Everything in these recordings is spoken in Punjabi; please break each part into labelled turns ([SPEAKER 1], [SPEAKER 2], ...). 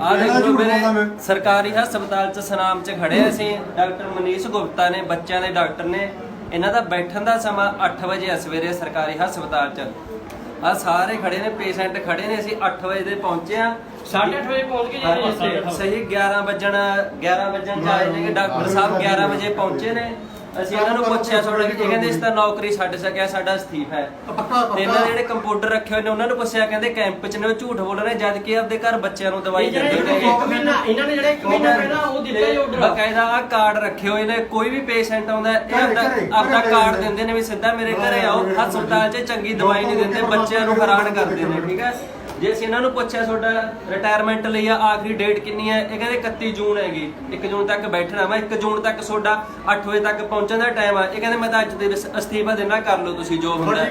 [SPEAKER 1] ਆ ਦੇਖੋ ਮੇਰੇ ਸਰਕਾਰੀ ਹਸਪਤਾਲ ਚ ਸਨਾਮ ਚ ਖੜੇ ਅਸੀਂ ਡਾਕਟਰ ਮਨੀਸ਼ ਗੁਪਤਾ ਨੇ ਬੱਚਿਆਂ ਦੇ ਡਾਕਟਰ ਨੇ। ਇਹਨਾਂ ਦਾ ਬੈਠਣ ਦਾ ਸਮਾਂ 8 ਵਜੇ ਆ ਸਵੇਰੇ ਸਰਕਾਰੀ ਹਸਪਤਾਲ ਚ। ਆ ਸਾਰੇ ਖੜੇ ਨੇ ਪੇਸ਼ੈਂਟ ਖੜੇ ਨੇ। ਅਸੀਂ 8 ਵਜੇ ਦੇ ਪਹੁੰਚੇ ਆ
[SPEAKER 2] 8:30 ਵਜੇ ਪਹੁੰਚ ਗਏ ਜੀ।
[SPEAKER 1] ਸਹੀ 11 ਵਜਨ 11 ਵਜਨ ਚ ਆਏ ਨੇ ਡਾਕਟਰ ਸਾਹਿਬ 11 ਵਜੇ ਪਹੁੰਚੇ ਨੇ। ਅਸੀਂ ਇਹਨਾਂ ਨੂੰ ਪੁੱਛਿਆ ਤੁਹਾਡਾ ਕਿ ਇਹ ਕਹਿੰਦੇ ਇਸ ਤਾਂ ਨੌਕਰੀ ਛੱਡ ਸਕਿਆ ਸਾਡਾ ਅਸਤੀਫਾ ਹੈ। ਤੇ ਇਹਨਾਂ ਦੇ ਜਿਹੜੇ ਕੰਪਿਊਟਰ ਰੱਖੇ ਹੋਏ ਨੇ ਉਹਨਾਂ ਨੂੰ ਪੁੱਛਿਆ ਕਹਿੰਦੇ ਕੈਂਪ 'ਚ ਨੇ ਉਹ ਝੂਠ ਬੋਲ ਰਹੇ ਜਦ ਕਿ ਆਪਦੇ ਘਰ ਬੱਚਿਆਂ ਨੂੰ ਦਵਾਈ ਦਿੰਦੇ ਨੇ।
[SPEAKER 2] ਇੱਕ ਮਹੀਨਾ ਇਹਨਾਂ ਨੇ ਜਿਹੜੇ ਇੱਕ ਮਹੀਨਾ ਪਹਿਲਾਂ ਉਹ ਦਿੱਤਾ ਹੀ ਆਰਡਰ
[SPEAKER 1] ਬਕਾਇਦਾ ਆ ਕਾਰਡ ਰੱਖੇ ਹੋਏ ਨੇ ਕੋਈ ਵੀ ਪੇਸ਼ੈਂਟ ਆਉਂਦਾ ਇਹ ਆਪਦਾ ਆਪਦਾ ਕਾਰਡ ਦਿੰਦੇ ਨੇ ਵੀ ਸਿੱਧਾ ਮੇਰੇ ਘਰੇ ਆਓ ਹਸਪਤਾਲ 'ਚ ਚੰਗੀ ਦਵਾਈ ਨਹੀਂ ਦਿੰਦੇ ਬੱਚਿਆਂ ਨੂੰ ਹੈਰਾਨ ਕਰਦੇ ਨੇ ਠੀਕ ਹੈ? ਜੇ ਅਸੀਂ ਇਹਨਾਂ ਨੂੰ ਪੁੱਛਿਆ ਤੁਹਾਡਾ ਰਿਟਾਇਰਮੈਂਟ ਲਈ ਆ ਆਖਰੀ ਡੇਟ ਕਿੰਨੀ ਹੈ ਇਹ ਕਹਿੰਦੇ 31 ਜੂਨ ਹੈਗੀ। 1 ਜੂਨ ਤੱਕ ਬੈਠਣਾ ਮੈਂ 1 ਜੂਨ ਤੱਕ ਤੁਹਾਡਾ 8 ਵਜੇ ਤੱਕ ਪਹੁੰਚਣ ਦਾ ਟਾਈਮ ਆ। ਇਹ ਕਹਿੰਦੇ ਮੈਂ ਤਾਂ ਅੱਜ ਦੇ ਅਸਤੀਫਾ ਦੇਣਾ ਕਰ ਲਓ ਤੁਸੀਂ ਜੋ ਹੁੰਦਾ।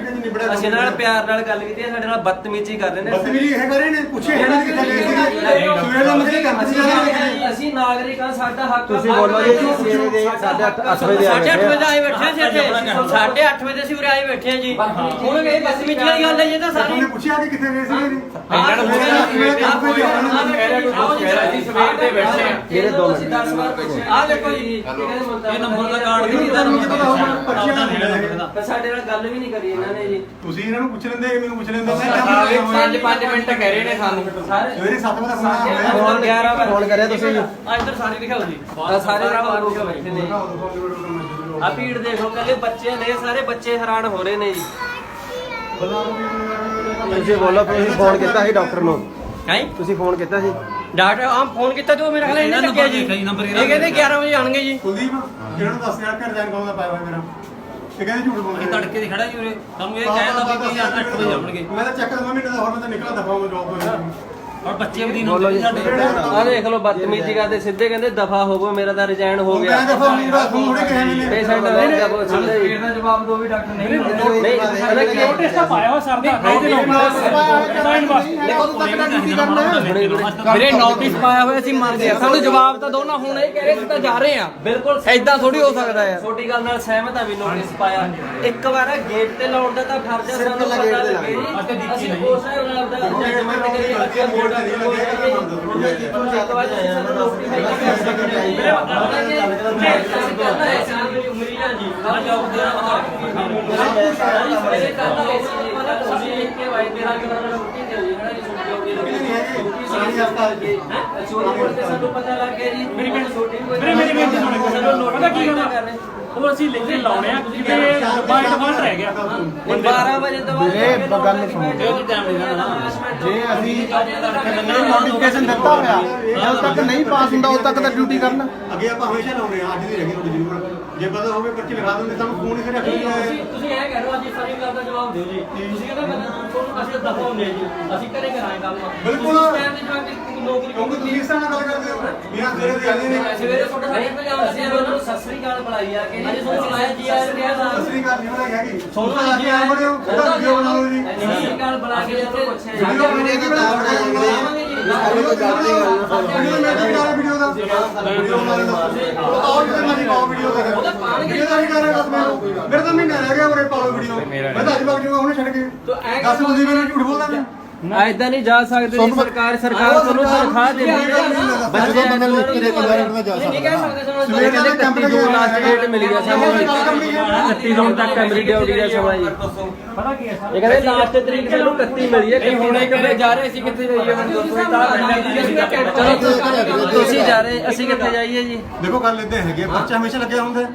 [SPEAKER 1] ਅਸੀਂ ਇਹਨਾਂ ਨਾਲ ਪਿਆਰ ਨਾਲ ਗੱਲ ਕੀਤੀ ਹੈ, ਸਾਡੇ ਨਾਲ ਬਦਤਮੀਜ਼ੀ ਕਰ ਰਹੇ ਨੇ
[SPEAKER 3] ਬਦਤਮੀਜ਼ੀ ਇਹ ਕਰੇ ਨੇ? ਪੁੱਛੇ ਇਹਨਾਂ ਕਿੱਥੇ ਗਏ ਸੀਗੇ ਸਵੇਰ ਦਾ ਮਸਲੇ ਕੰਮ ਸੀ
[SPEAKER 1] ਅਸੀਂ- ਨਾਗਰਿਕ ਹਾਂ ਸਾਡਾ ਹੱਕ
[SPEAKER 4] ਤੁਸੀਂ ਬੋਲੋ ਜੀ ਸਵੇਰੇ ਦੇ 8:30 ਵਜੇ
[SPEAKER 2] ਵਜੇ ਆਏ ਬੈਠੇ ਸੀ ਇੱਥੇ। ਸਾਢੇ ਅੱਠ ਵਜੇ ਅਸੀਂ ਉਰੇ ਆਏ ਬੈਠੇ ਜੀ। ਹੁਣ ਇਹ ਬਸਮਿੱਤੀ ਵਾਲੀ ਗੱਲ ਹੈ ਜੀ ਇਹ ਤਾਂ ਸਾਰੀ
[SPEAKER 3] ਪੁੱਛਿਆ ਕਿ ਕਿੱਥੇ ਗਏ ਜੀ?
[SPEAKER 2] ਇਹਨਾਂ ਨੂੰ
[SPEAKER 3] ਸਵੇਰ ਦਾ
[SPEAKER 1] ਬੈਠੇ ਆ
[SPEAKER 4] ਜਿਹੜੇ ਦੋ ਮਿੰਟ।
[SPEAKER 1] 10 ਵਾਰ ਪੁੱਛਿਆ ਆ ਦੇਖੋ ਜੀ ਇਹ ਨੰਬਰ ਦਾ ਕਾਰਡ
[SPEAKER 3] ਇਹਨੂੰ ਪਤਾ ਨਹੀਂ ਪਤਾ ਹੋਊਗਾ? ਪਰਚੀਆਂ ਨਾਲ ਮਿਲੇਗਾ
[SPEAKER 1] ਪਰ ਸਾਡੇ ਨਾਲ ਗੱਲ ਵੀ ਨਹੀਂ ਕਰੀ ਇਹਨਾਂ ਨੇ ਜੀ।
[SPEAKER 3] ਤੁਸੀਂ ਇਹਨਾਂ ਨੂੰ ਪੁੱਛ ਲੈਂਦੇ ਕਿ ਮੈਨੂੰ ਪੁੱਛ ਲੈਂਦੇ।
[SPEAKER 2] ਪੰਜ ਪੰਜ ਮਿੰਟ ਕਹਿ ਰਹੇ ਨੇ ਸਾਨੂੰ।
[SPEAKER 1] ਸਾਰੇ
[SPEAKER 3] ਸਵੇਰੇ 7 ਵਜੇ ਫੋਨ ਆਇਆ।
[SPEAKER 1] ਫੋਨ 11 ਵਜੇ।
[SPEAKER 4] ਫੋਨ ਕਰਿਆ ਤੁਸੀਂ।
[SPEAKER 2] ਅੱਜ ਇੱਧਰ ਸਾਰੀ ਦਿਖਾਓ ਜੀ।
[SPEAKER 1] ਆ ਸਾਰੇ ਲੋਕ ਬੈਠੇ ਨੇ। ਆ ਭੀੜ ਦੇਖੋ ਕੱਲੇ ਬੱਚੇ ਨੇ ਸਾਰੇ ਬੱਚੇ ਹੈਰਾਨ ਹੋ ਰਹੇ ਨੇ ਜੀ।
[SPEAKER 4] ਤੁਸੀਂ ਬੋਲੋ ਤੁਸੀਂ ਫੋਨ ਕੀਤਾ ਸੀ ਡਾਕਟਰ ਨੂੰ?
[SPEAKER 2] ਹੈ
[SPEAKER 4] ਤੁਸੀਂ ਫੋਨ ਕੀਤਾ ਸੀ?
[SPEAKER 2] ਡਾਕਟਰ ਆਮ ਫੋਨ ਕੀਤਾ ਤੇ ਮੇਰੇ ਖਿਆਲ ਇਹਨੇ ਚੱਕਿਆ ਜੀ। ਇਹ ਕਹਿੰਦੇ 11 ਵਜੇ ਆਣਗੇ ਜੀ।
[SPEAKER 3] ਕੁਲਦੀਪ ਨੂੰ ਦੱਸ ਯਾਰ ਘਰ ਜਾਣ ਦਾ ਪਾਇਆ ਮੇਰਾ। ਇਹ ਕਹਿੰਦੇ ਝੂਠ ਬੋਲ ਰਹੇ।
[SPEAKER 5] ਤੜਕੇ ਦੀ ਖੜਾ ਜੀ ਉਰੇ। ਸਾਨੂੰ ਇਹ ਕਹਿੰਦਾ ਵੀ ਕਿ 8 ਵਜੇ ਆਉਣਗੇ।
[SPEAKER 3] ਮੈਂ ਤਾਂ ਚੈੱਕ ਕਰਦਾ ਮਹੀਨੇ ਦਾ ਹੋਰ ਮੈਂ ਤਾਂ ਨਿਕਲਦਾ ਦਫਾ ਜੌਬ ਤੋਂ।
[SPEAKER 5] ਔਰ ਬੱਚੇ ਵੀ ਦਿਨ
[SPEAKER 4] ਬੋਲੋ ਜੀ।
[SPEAKER 5] ਸਾਡੇ
[SPEAKER 1] ਆ ਦੇਖ ਲਓ ਬਦਤਮੀਜ਼ੀ ਕਰਦੇ ਸਿੱਧੇ ਕਹਿੰਦੇ ਦਫਾ ਹੋਵੋ ਮੇਰਾ ਤਾਂ ਰਿਜ਼ਾਈਨ ਹੋ
[SPEAKER 3] ਉਹ
[SPEAKER 1] ਗਿਆ।
[SPEAKER 3] ਕਹਿੰਦਾ ਦਫਾ ਹੋਊਗਾ ਤੁਹਾਨੂੰ ਥੋੜੇ ਕਿਹਾ ਮੈਨੇ
[SPEAKER 1] ਪੇਸ਼ੈਂਟ ਨੇ ਜਬ ਸਿੱਧੇ ਹੀ
[SPEAKER 5] ਦਾ ਜਵਾਬ ਦੋ ਵੀ ਡਾਕਟਰ ਨਹੀਂ
[SPEAKER 1] ਨਹੀਂ ਪਤਾ ਕੀ
[SPEAKER 6] ਨੋਟਿਸ ਤਾਂ ਪਾਇਆ ਹੋਇਆ ਸਰ ਦਾ ਕਾਹਦੇ
[SPEAKER 3] ਦੇਖੋ ਤੂੰ ਤੱਕ ਦਾ ਡਿਊਟੀ ਕਰਨਾ
[SPEAKER 2] ਵੀਰੇ ਨੋਟਿਸ ਪਾਇਆ ਹੋਇਆ ਸੀ ਮੰਨਦੇ ਆ ਸਾਨੂੰ ਜਵਾਬ ਤਾਂ ਦੋ ਨਾ ਹੁਣ ਇਹ ਕਹਿ ਰਹੇ ਸੀ ਤਾਂ ਜਾ ਰਹੇ ਆ।
[SPEAKER 1] ਬਿਲਕੁਲ
[SPEAKER 2] ਐਦਾਂ ਥੋੜੀ ਹੋ ਸਕਦਾ ਹੈ
[SPEAKER 1] ਛੋਟੀ ਗੱਲ ਨਾਲ ਸਹਿਮਤ ਆ ਵੀ ਨੋਟਿਸ ਪਾਇਆ। ਇੱਕ ਵਾਰ ਗੇਟ ਤੇ ਲਾਉਣ ਦਾ ਤਾਂ ਫਰਜ਼ ਹੈ ਸਾਨੂੰ ਪਤਾ ਲੱਗੇ। ਅਸੀਂ ਹਿਸਾਬ ਨਾਲ ਦਾ। ਜਜਮੈਂਟ ਕਰੀ ਅੱਗੇ ਬੋਰਡ ਆ ਸਾਨੂੰ ਪਤਾ ਲੱਗ ਗਿਆ ਜੀ। ਮੇਰੀ ਮੇਰੀ ਛੋਟੀ ਕੋਈ
[SPEAKER 6] ਮੇਰੀ ਮੇਰੀ ਬੇਨਤੀ ਸੁਣੋ ਪਤਾ ਕੀ ਆ? ਉਹ ਅਸੀਂ ਲਿਖ ਕੇ ਲਾਉਣੇ ਆ ਕਿਉਂਕਿ ਬਾਈਟ ਬਾਈਟ ਰਹਿ ਗਿਆ।
[SPEAKER 1] 12 ਵਜੇ ਤੋਂ ਬਾਅਦ
[SPEAKER 4] ਵੀਰੇ, ਗੱਲ ਸੁਣੋ। ਜੇ ਅਸੀਂ ਨੋਟੀਫਿਕੇਸ਼ਨ ਦਿੱਤਾ ਹੋਇਆ ਜਦ ਤੱਕ ਨਹੀਂ ਪਾਸ ਹੁੰਦਾ ਉਦੋਂ ਤੱਕ ਤਾਂ ਡਿਊਟੀ ਕਰਨਾ।
[SPEAKER 3] ਅੱਗੇ ਆਪਾਂ ਹਮੇਸ਼ਾ ਲਾਉਂਦੇ ਆ ਅੱਜ ਦੀ ਰਹੀ ਤੁਹਾਡੀ ਜ਼ਰੂਰ ਜੇ ਪਤਾ ਹੋਵੇ ਪਰਚੀ ਲਿਖਾ ਦਿੰਦੇ ਸਾਨੂੰ ਫੋਨ ਹੀ ਕਰਿਆ
[SPEAKER 2] ਤੁਸੀਂ ਤੁਸੀਂ ਇਹ ਕਹਿ ਰਹੇ ਹੋ ਅੱਜ ਸਾਰੀ ਗੱਲ ਦਾ ਜਵਾਬ ਦਿਓ ਜੀ। ਤੁਸੀਂ ਕਹਿੰਦੇ ਮੈਂ ਤੁਹਾਨੂੰ ਅਸੀਂ ਦਫਾ ਹੁੰਦੇ ਜੀ। ਅਸੀਂ ਘਰੇ ਕਰਾਂਗੇ ਗੱਲ
[SPEAKER 3] ਬਿਲਕੁਲ।
[SPEAKER 2] ਟਾਈਮ ਦੇ ਜਵਾਬ ਦੀ ਨੌਕਰੀ
[SPEAKER 3] ਕਿਉਂਕਿ ਤੁਸੀਂ ਇਸ ਤਰ੍ਹਾਂ ਨਾਲ ਗੱਲ ਕਰਦੇ ਹੋ। ਬਿਨਾਂ ਸਵੇਰੇ ਦੇ ਆਉਂਦੇ ਨੇ
[SPEAKER 2] ਸਵੇਰੇ ਤੁਹਾਡਾ ਸਾਡੇ ਸੀ
[SPEAKER 1] ਅਸੀਂ ਉਹਨਾਂ ਨੂੰ ਸਤਿ ਸ੍ਰੀ ਅਕਾਲ ਬੁਲਾਈ ਆ ਕਿ
[SPEAKER 2] ਅੱਜ ਤੁਹਾਨੂੰ ਸੁਣਾਇਆ ਜੀ ਆਰ ਕਿਹਾ
[SPEAKER 3] ਸਤਿ ਸ੍ਰੀ ਅਕਾਲ ਨਹੀਂ ਬਣਾਈ ਹੈਗੀ।
[SPEAKER 2] ਸੋਨੂੰ
[SPEAKER 3] ਆ
[SPEAKER 2] ਜੀ
[SPEAKER 3] ਕੇ ਆ ਬੜਿਓ ਉਹਦਾ ਵੀਡੀਓ ਬਣਾ ਲਓ ਜੀ।
[SPEAKER 1] ਸਤਿ ਸ੍ਰੀ ਅਕਾਲ ਬੁਲਾ ਕੇ ਇੱਥੇ ਪੁੱਛਿਆ ਜੀ।
[SPEAKER 3] ਵੀਡੀਓ ਬਣੇ ਦੀ ਬਣਾ ਵੀਡੀਓ ਮੈਂ ਵੀ ਬਣਾ ਵੀਡੀਓ ਦਾ ਵੀਡੀਓ ਬਣਾ ਲੈਂਦਾ ਉਹ ਆਓ ਜਿੱਥੇ ਮਰਜ਼ੀ ਪਾਓ ਵੀਡੀਓ ਦਾ ਵੀਡੀਓ ਦਾ ਵੀ ਕਰ ਰਿਹਾ ਬਸ ਮੈਨੂੰ ਮੇਰੇ ਤਾਂ ਮਹੀਨਾ ਰਹਿ ਗਿਆ ਉਰੇ ਪਾਓ ਵੀਡੀਓ ਮੈਂ ਤਾਂ ਅੱਜ ਬਾਅਦ ਵੀਡੀਓ ਹੁਣੇ ਛੱਡ ਕੇ। ਦੱਸ ਤੁਸੀਂ ਮੈਨੂੰ ਝੂਠ ਬੋਲਦਾ ਮੈਂ
[SPEAKER 1] ਐਦਾਂ ਨਹੀਂ ਜਾ ਸਕਦੇ ਜੀ ਸਰਕਾਰ ਸਰਕਾਰ ਤੁਹਾਨੂੰ ਤਨਖਾਹ ਦੇ ਬੱਚੇ ਬੰਦੇ ਲਿਖ ਕੇ ਦੇ ਕੇ
[SPEAKER 2] ਨਹੀਂ ਕਹਿ ਸਕਦੇ ਸਾਨੂੰ
[SPEAKER 3] ਸਵੇਰ ਦਾ ਕੈਂਪ
[SPEAKER 1] ਕੱਤੀ ਜੂਨ ਲਾਸਟ ਡੇਟ ਮਿਲੀ ਆ ਸਾਨੂੰ 31 ਜੂਨ ਤੱਕ ਕੈਮਰੀ ਡਿਊਟੀ ਦਾ ਸਮਾਂ ਜੀ
[SPEAKER 6] ਪਤਾ ਕੀ ਹੈ
[SPEAKER 1] ਇਹ ਕਹਿੰਦੇ ਲਾਸਟ ਤਰੀਕ ਸਾਨੂੰ 31 ਮਿਲੀ ਹੈ
[SPEAKER 2] ਨਹੀਂ ਹੁਣੇ ਕਿੱਥੇ ਜਾ ਰਹੇ ਸੀ ਕਿੱਥੇ ਜਾਈਏ? ਹੁਣ ਦੱਸੋ
[SPEAKER 1] ਚਲੋ ਤੁਸੀਂ- ਜਾ ਰਹੇ ਅਸੀਂ ਕਿੱਥੇ ਜਾਈਏ ਜੀ?
[SPEAKER 3] ਦੇਖੋ ਗੱਲ ਇਦਾਂ ਹੈਗੀ ਪਰਚਾ ਹਮੇਸ਼ਾ ਲੱਗਿਆ ਹੁੰਦਾ ਹੈ।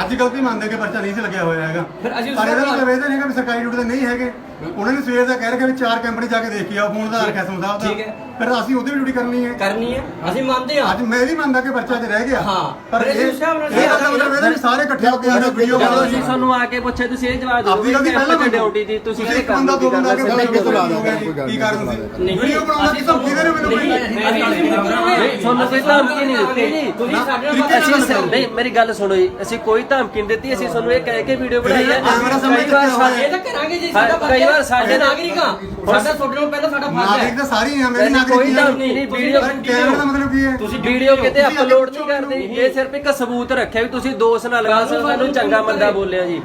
[SPEAKER 3] ਅੱਜ ਗਲਤੀ ਮੰਨਦੇ ਕਿ ਪਰਚਾ ਨਹੀਂ ਸੀ ਲੱਗਿਆ ਹੋਇਆ ਹੈਗਾ।
[SPEAKER 2] ਫਿਰ ਅਸੀਂ ਉਸ
[SPEAKER 3] ਪਰ ਮਤਲਬ ਇਹਦਾ ਨਹੀਂ ਵੀ ਸਰਕਾਰੀ ਡਿਊਟੀ ਤੇ ਨਹੀਂ ਹੈਗੇ। ਉਹਨਾਂ ਨੇ ਸਵੇਰ ਦਾ ਕਹਿ ਰਿਹਾ ਵੀ ਚਾਰ ਕੰਪਨੀ ਜਾ ਕੇ ਦੇਖ ਕੇ ਆਓ ਫੋਨ ਦਾ ਰੱਖਿਆ ਸਮਝਾ ਦਾ
[SPEAKER 2] ਠੀਕ ਹੈ।
[SPEAKER 3] ਫਿਰ ਅਸੀਂ ਉਹਦੀ ਵੀ ਡਿਊਟੀ ਕਰਨੀ ਹੈ।
[SPEAKER 2] ਕਰਨੀ ਹੈ। ਅਸੀਂ ਮੰਨਦੇ ਹਾਂ।
[SPEAKER 3] ਅੱਜ ਮੈਂ ਵੀ ਮੰਨਦਾ ਕਿ ਪਰਚਾ ਤੇ ਰਹਿ ਗਿਆ।
[SPEAKER 2] ਹਾਂ।
[SPEAKER 3] ਪਰ ਇਹ ਇਹ ਮਤਲਬ ਇਹਦਾ ਵੀ ਸਾਰੇ ਇਕੱਠੇ ਹੋ ਕੇ ਆਜੋ ਵੀਡੀਓ ਬਣਾਓ
[SPEAKER 1] ਅਸੀਂ ਤੁਹਾਨੂੰ ਆ ਕੇ ਪੁੱਛੇ ਤੁਸੀਂ ਇਹ ਜਵਾਬ ਦਿਓ
[SPEAKER 3] ਆਪਦੀ ਗਲਤੀ ਪਹਿਲਾਂ
[SPEAKER 1] ਡਿਊਟੀ ਦੀ ਤੁਸੀਂ
[SPEAKER 3] ਤੁਸੀਂ ਇੱਕ ਬੰਦਾ ਦੋ ਬੰਦਾ ਕੇ
[SPEAKER 1] ਹੀ।
[SPEAKER 3] ਕਿੱਥੋਂ ਲਾ ਦੋਗੇ ਕੀ ਕਾਰਨ ਸੀ। ਵੀਡੀਓ ਬਣਾਉਣਾ ਕਿ ਧਮਕੀ ਦੇ ਰਹੇ ਮੈਨੂੰ ਕੋਈ।
[SPEAKER 1] ਨਹੀਂ ਤੁਹਾਨੂੰ ਕੋਈ ਧਮਕੀ ਨਹੀਂ ਦਿੱਤੀ।
[SPEAKER 2] ਤੁਸੀਂ ਸਾਡੇ ਨਾਲ
[SPEAKER 1] ਅਸੀਂ ਸ- ਨਹੀਂ ਮੇਰੀ ਗੱਲ ਸੁਣੋ ਜੀ। ਅਸੀਂ ਕੋਈ ਧਮਕੀ ਨਹੀਂ ਦਿੱਤੀ ਅਸੀਂ ਤੁਹਾਨੂੰ ਇਹ ਕਹਿ ਕੇ ਵੀਡੀਓ ਬਣਾਈ ਹੈ। ਕਈ ਵਾਰ ਸਾਡੇ-
[SPEAKER 2] ਇਹ ਤਾਂ ਕਰਾਂਗੇ ਜੀ
[SPEAKER 1] ਹਾਂ,
[SPEAKER 2] ਸਾਡਾ
[SPEAKER 1] ਕਈ ਵਾਰ ਸਾਡੇ
[SPEAKER 2] ਨਾਗਰਿਕ ਹਾਂ। ਸਾਡਾ ਤੁਹਾਡੇ ਨਾਲ ਪਹਿਲਾਂ ਸਾਡਾ ਫਰਜ਼
[SPEAKER 3] ਨਾਗਰਿਕ
[SPEAKER 2] ਹੈ
[SPEAKER 3] ਤਾਂ ਸਾਰੀ ਆ ਮੇਰੀ ਨਾਗਰਿਕ
[SPEAKER 1] ਕੋਈ। ਧਮਕੀ ਨਹੀਂ ਵੀਡੀਓ
[SPEAKER 3] ਕੈਮਰਾ ਦਾ ਮਤਲਬ ਕੀ ਹੈ?
[SPEAKER 1] ਤੁਸੀਂ ਵੀਡੀਓ ਕਿਤੇ ਅਪਲੋਡ ਨਹੀਂ ਕਰਦੇ। ਇਹ ਸਿਰਫ ਇੱਕ ਸਬੂਤ ਰੱਖਿਆ ਵੀ ਤੁਸੀਂ ਦੋਸ਼ ਨਾ ਲਗਾ ਸਕਦੇ ਸਾਨੂੰ ਚੰਗਾ ਮੰਦਾ ਬੋਲਿਆ ਜੀ।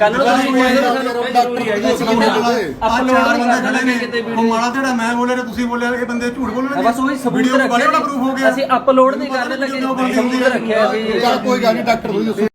[SPEAKER 1] ਕੱਲ ਨੂੰ ਤੁਸੀਂ ਕੋਈ
[SPEAKER 4] ਡਾਕਟਰ ਦੀ ਸਲਾਹ ਲੈ
[SPEAKER 3] ਆ ਚਾਰ ਬੰਦੇ ਖੜੇ ਨੇ ਉਹ ਮਾੜਾ ਜਿਹੜਾ ਮੈਂ ਬੋਲਿਆ ਤੁਸੀਂ ਬੋਲਿਆ ਇਹ ਬੰਦੇ ਝੂਠ ਬੋਲਣਗੇ
[SPEAKER 1] ਬਸ ਉਹੀ ਸਬੂਤ
[SPEAKER 3] ਵੀਡੀਓ
[SPEAKER 1] ਰੱਖਿਆ ਅਸੀਂ ਅਪਲੋਡ ਨਹੀਂ ਕਰਨ ਲੱਗੇ ਸਬੂਤ ਰੱਖਿਆ ਸੀ
[SPEAKER 4] ਚੱਲ ਕੋਈ ਗੱਲ ਨਹੀਂ ਡਾਕਟਰ ਤੁਸੀਂ